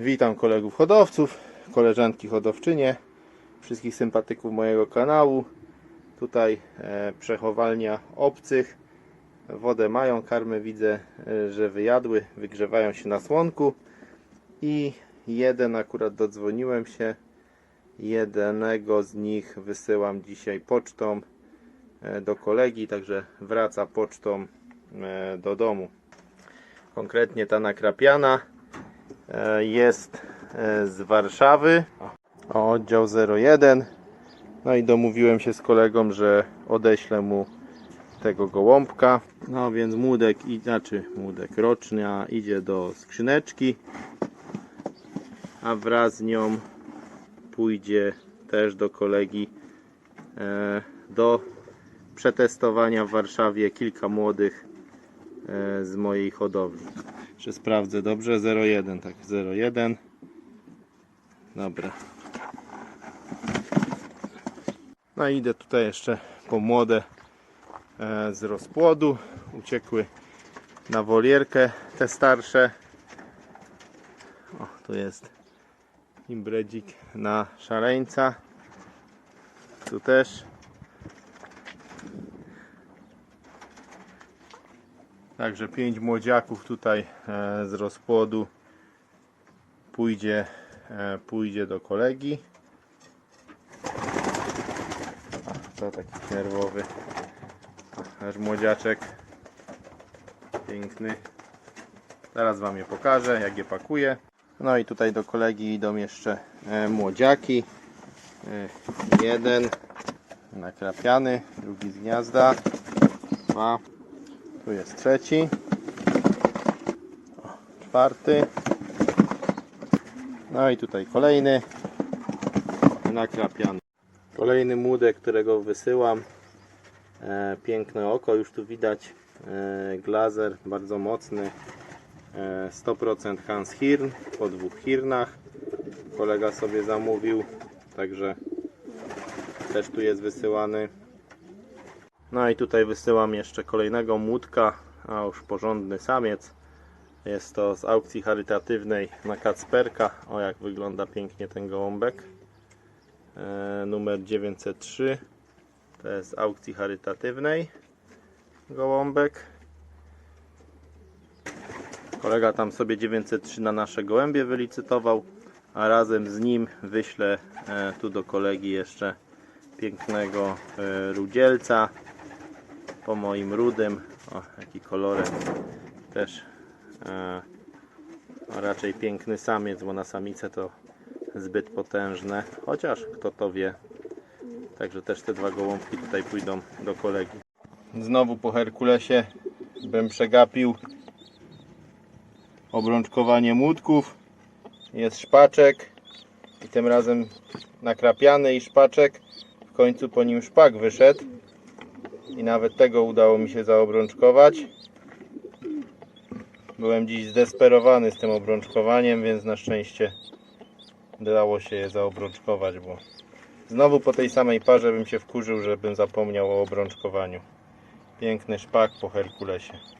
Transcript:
Witam kolegów hodowców, koleżanki hodowczynie, wszystkich sympatyków mojego kanału. Tutaj e, przechowalnia obcych. Wodę mają, karmy widzę, e, że wyjadły, wygrzewają się na słonku. I jeden akurat dodzwoniłem się. Jednego z nich wysyłam dzisiaj pocztą e, do kolegi, także wraca pocztą e, do domu. Konkretnie ta nakrapiana jest e, z Warszawy. O, oddział 01. No i domówiłem się z kolegą, że odeślę mu tego gołąbka. No więc młodek, znaczy młodek rocznia idzie do skrzyneczki, a wraz z nią pójdzie też do kolegi e, do przetestowania w Warszawie kilka młodych e, z mojej hodowli. Czy sprawdzę dobrze? 01, tak, 01. Dobra. No i idę tutaj jeszcze po młode e, z rozpłodu. Uciekły na wolierkę te starsze. O, tu jest imbredzik na szaleńca. Tu też. Także pięć młodziaków tutaj e, z rozpłodu pójdzie, e, pójdzie do kolegi. To taki nerwowy. Nasz młodziaczek. Piękny. Zaraz Wam je pokażę, jak je pakuję. No i tutaj do kolegi idą jeszcze e, młodziaki. Jeden nakrapiany, drugi z gniazda. Dwa. Tu jest trzeci. O, czwarty. No i tutaj kolejny. Nakrapiany. Kolejny młodek, którego wysyłam. E, piękne oko, już tu widać. E, glazer bardzo mocny. E, 100% Hans Hirn po dwóch hirnach. Kolega sobie zamówił, także też tu jest wysyłany. No i tutaj wysyłam jeszcze kolejnego młódka, a już porządny samiec. Jest to z aukcji charytatywnej na Kacperka. O jak wygląda pięknie ten gołąbek. E, numer 903. To jest z aukcji charytatywnej gołąbek. Kolega tam sobie 903 na nasze gołębie wylicytował, a razem z nim wyślę e, tu do kolegi jeszcze pięknego e, rudzielca po moim rudym. O, jaki kolorek też e, a raczej piękny samiec, bo na samice to zbyt potężne, chociaż kto to wie. Także też te dwa gołąbki tutaj pójdą do kolegi. Znowu po Herkulesie bym przegapił obrączkowanie młódków. Jest szpaczek i tym razem nakrapiany i szpaczek. W końcu po nim szpak wyszedł i nawet tego udało mi się zaobrączkować. Byłem dziś zdesperowany z tym obrączkowaniem, więc na szczęście dało się je zaobrączkować, bo znowu po tej samej parze bym się wkurzył, żebym zapomniał o obrączkowaniu. Piękny szpak po Herkulesie.